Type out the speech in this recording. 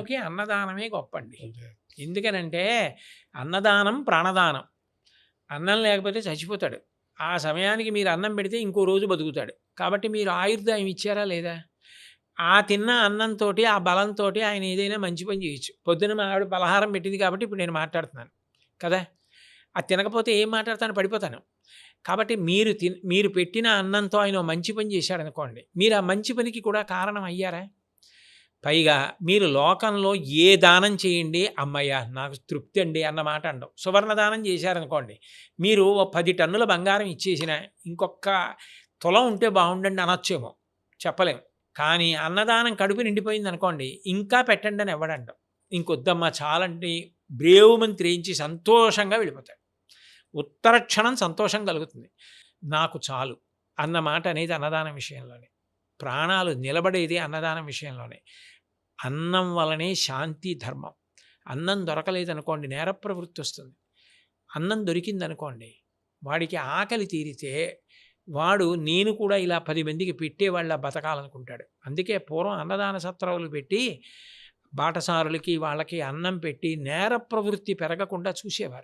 అందరికీ అన్నదానమే గొప్పండి. ఎందుకనంటే అన్నదానం ప్రాణదానం. అన్నం లేకపోతే చచ్చిపోతాడు. ఆ సమయానికి మీరు అన్నం పెడితే ఇంకో రోజు బతుకుతాడు. కాబట్టి మీరు ఆయుర్దాయం ఇచ్చారా లేదా? ఆ తిన్న అన్నంతో ఆ బలంతో ఆయన ఏదైనా మంచి పని చేయొచ్చు. పొద్దున మా ఆవిడ పలహారం పెట్టింది కాబట్టి ఇప్పుడు నేను మాట్లాడుతున్నాను. కదా? అది తినకపోతే ఏం మాట్లాడతాను పడిపోతాను. కాబట్టి మీరు తిన్ మీరు పెట్టిన అన్నంతో ఆయన మంచి పని చేశాడు అనుకోండి మీరు ఆ మంచి పనికి కూడా కారణం అయ్యారా? పైగా మీరు లోకంలో ఏ దానం చేయండి అమ్మయ్య నాకు తృప్తి అండి అన్నమాట అండవు సువర్ణ దానం చేశారనుకోండి మీరు ఓ పది టన్నుల బంగారం ఇచ్చేసిన ఇంకొక తులం ఉంటే బాగుండండి అనొచ్చేమో చెప్పలేము కానీ అన్నదానం కడుపు నిండిపోయింది అనుకోండి ఇంకా పెట్టండి అని ఎవడండం. ఇంకొద్దమ్మా చాలండి బ్రేవు మంత్రించి సంతోషంగా వెళ్ళిపోతాడు. ఉత్తర క్షణం సంతోషం కలుగుతుంది. నాకు చాలు అన్న మాట అనేది అన్నదానం విషయంలోనే. ప్రాణాలు నిలబడేది అన్నదానం విషయంలోనే. అన్నం వలనే శాంతి ధర్మం. అన్నం దొరకలేదనుకోండి నేర ప్రవృత్తి వస్తుంది అన్నం దొరికిందనుకోండి వాడికి ఆకలి తీరితే వాడు నేను కూడా ఇలా పది మందికి పెట్టేవాళ్ళ బతకాలనుకుంటాడు. అందుకే పూర్వం అన్నదాన సత్రాలు పెట్టి బాటసారులకి వాళ్ళకి అన్నం పెట్టి నేర ప్రవృత్తి పెరగకుండా చూసేవారు.